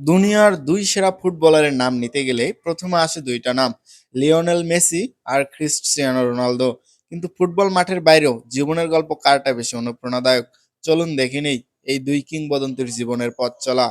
দুনিয়ার দুই সেরা ফুটবলারের নাম নিতে গেলে প্রথমে আসে দুইটা নাম, লিওনেল মেসি আর ক্রিস্টিয়ানো রোনালদো। কিন্তু ফুটবল মাঠের বাইরেও জীবনের গল্প কারটা বেশি অনুপ্রেরণাদায়ক। চলুন দেখে নেই এই দুই কিংবদন্তির জীবনের পথ চলা।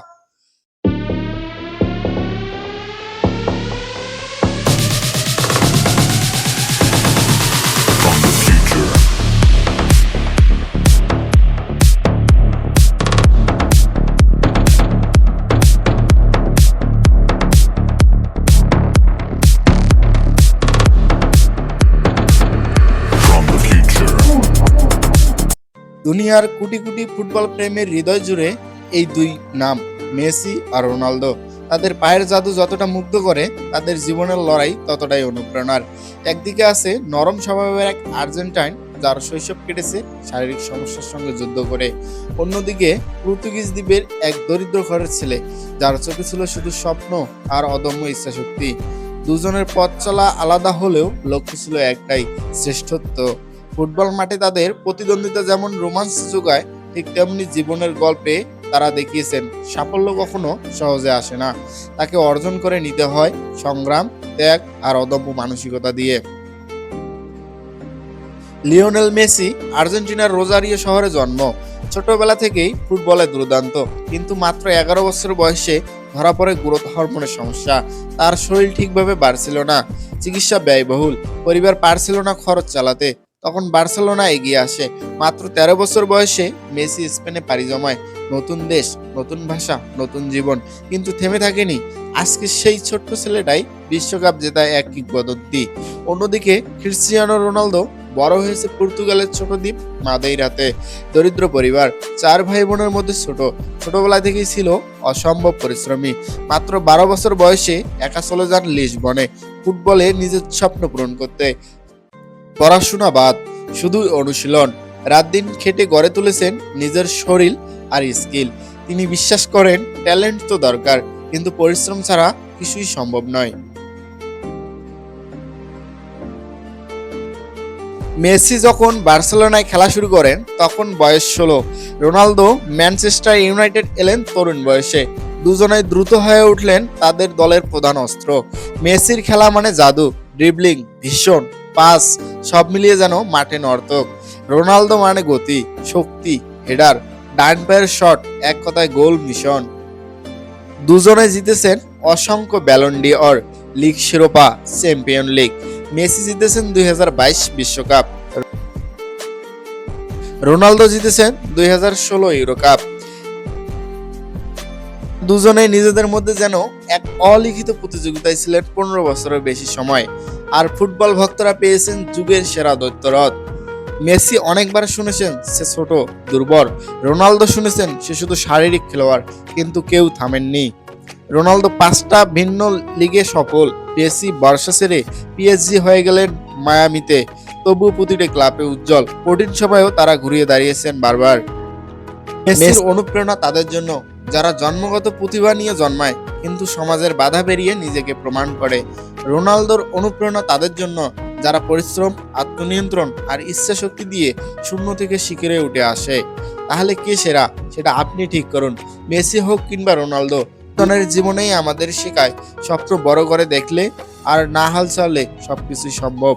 দুনিয়ার কোটি কোটি ফুটবল প্রেমের হৃদয় জুড়ে এই দুই নাম, মেসি আর রোনালদো। তাদের পায়ের জাদু যতটা মুগ্ধ করে, তাদের জীবনের লড়াই ততটাই অনুপ্রেরণার। একদিকে আছে নরম স্বভাবের এক আর্জেন্টাইন, যার শৈশব কেটেছে শারীরিক সমস্যার সঙ্গে যুদ্ধ করে। অন্যদিকে পর্তুগিজ দ্বীপের এক দরিদ্র ঘরের ছেলে, যার চোখে ছিল শুধু স্বপ্ন আর অদম্য ইচ্ছাশক্তি। দুজনের পথ চলা আলাদা হলেও লক্ষ্য ছিল একটাই, শ্রেষ্ঠত্ব। ফুটবল মাঠে তাদের প্রতিদ্বন্দ্বিতা যেমন রোমাঞ্চ যোগায়, ঠিক তেমনি জীবনের গল্পে তারা দেখিয়েছেন, সাফল্য কখনো সহজে আসে না। তাকে অর্জন করে নিতে হয় সংগ্রাম, ত্যাগ আর অদম্য মানসিকতা দিয়ে। লিওনেল মেসি আর্জেন্টিনার রোজারিও শহরে জন্ম। ছোটবেলা থেকেই ফুটবলে দুর্দান্ত, কিন্তু মাত্র এগারো বছর বয়সে ধরা পড়ে গ্রোথ হরমোনের সমস্যা। তার শরীর ঠিকভাবে বাড়ছিল না, চিকিৎসা ব্যয়বহুল, পরিবার পারছিল না খরচ চালাতে। তখন বার্সেলোনা এগিয়ে আসে। মাত্র তেরো বছর বয়সে মেসি স্পেনে পাড়ি জমায়। নতুন দেশ, নতুন ভাষা, নতুন জীবন। কিন্তু থেমে থাকেনি। আজকে সেই ছোট্ট ছেলেটাই বিশ্বকাপ জেতায় এক কিংবদন্তি। অন্যদিকে ক্রিস্টিয়ানো রোনালদো বড় হয়েছে পর্তুগালের ছোট দ্বীপ মাদেইরাতে। দরিদ্র পরিবার, চার ভাই বোনের মধ্যে ছোট। ছোটবেলা থেকেই ছিল অসম্ভব পরিশ্রমী। মাত্র বারো বছর বয়সে একা চলে যান লিসবনে। ফুটবলে নিজের স্বপ্ন পূরণ করতে। পড়াশোনা বাদ শুধু অনুশীলন। রাত দিন খেটে গড়ে তুলেছেন নিজের শরীর আর স্কিল। তিনি বিশ্বাস করেন, ট্যালেন্ট তো দরকার, কিন্তু পরিশ্রম ছাড়া কিছুই সম্ভব নয়। মেসি যখন বার্সেলোনায় খেলা শুরু করেন, তখন বয়স ষোলো। রোনালদো ম্যানচেস্টার ইউনাইটেড এলেন তরুণ বয়সে। দুজনেই দ্রুত হয়ে উঠলেন তাদের দলের প্রধান অস্ত্র। মেসির খেলা মানে জাদু ড্রিবলিং ভীষণ, পাস। সব মিলিয়ে যেন মাঠে নর্তক। রোনালদো মানে গতি, শক্তি, হেডার। ডান পায়ের শট, এক কথায় গোল মিশন। দুজনে জিতেছেন অসংখ্য ব্যালন ডি অর লিগ শিরোপা চ্যাম্পিয়ন লিগ মেসি জিতেছেন দুই বিশ্বকাপ। রোনালদো জিতেছেন দুই হাজার ষোলো ইউরো কাপ দুজনেই নিজেদের মধ্যে যেন এক অলিখিত প্রতিযোগিতায় ছিলেন পনেরো বছরের বেশি সময়। আর ফুটবল ভক্তরা পেয়েছেন যুগের সেরা দৈত্যরথ। মেসি অনেকবার শুনেছেন সে ছোট দুর্বল। রোনালদো শুনেছেন সে শুধু শারীরিক খেলোয়াড় কিন্তু কেউ থামেননি। রোনালদো পাঁচটা ভিন্ন লিগে সফল। মেসি বর্ষা সেরে পিএসজি হয়ে গেলেন মায়ামিতে। তবু প্রতিটি ক্লাবে উজ্জ্বল। কঠিন সময়েও তারা ঘুরিয়ে দাঁড়িয়েছেন বারবার। মেসির অনুপ্রেরণা তাদের জন্য যারা জন্মগত প্রতিভা নিয়ে জন্মায়, কিন্তু সমাজের বাধা পেরিয়ে নিজেকে প্রমাণ করে। রোনালদোর অনুপ্রেরণা তাদের জন্য, যারা পরিশ্রম, আত্মনিয়ন্ত্রণ আর ইচ্ছাশক্তি দিয়ে শূন্য থেকে শিখরে উঠে আসে। তাহলে কে সেরা? সেটা আপনি ঠিক করুন। মেসি হোক কিংবা রোনালদো জনের জীবনেই আমাদের শেখায় স্বপ্ন বড় করে দেখলে আর না হাল চালে সবকিছুই সম্ভব।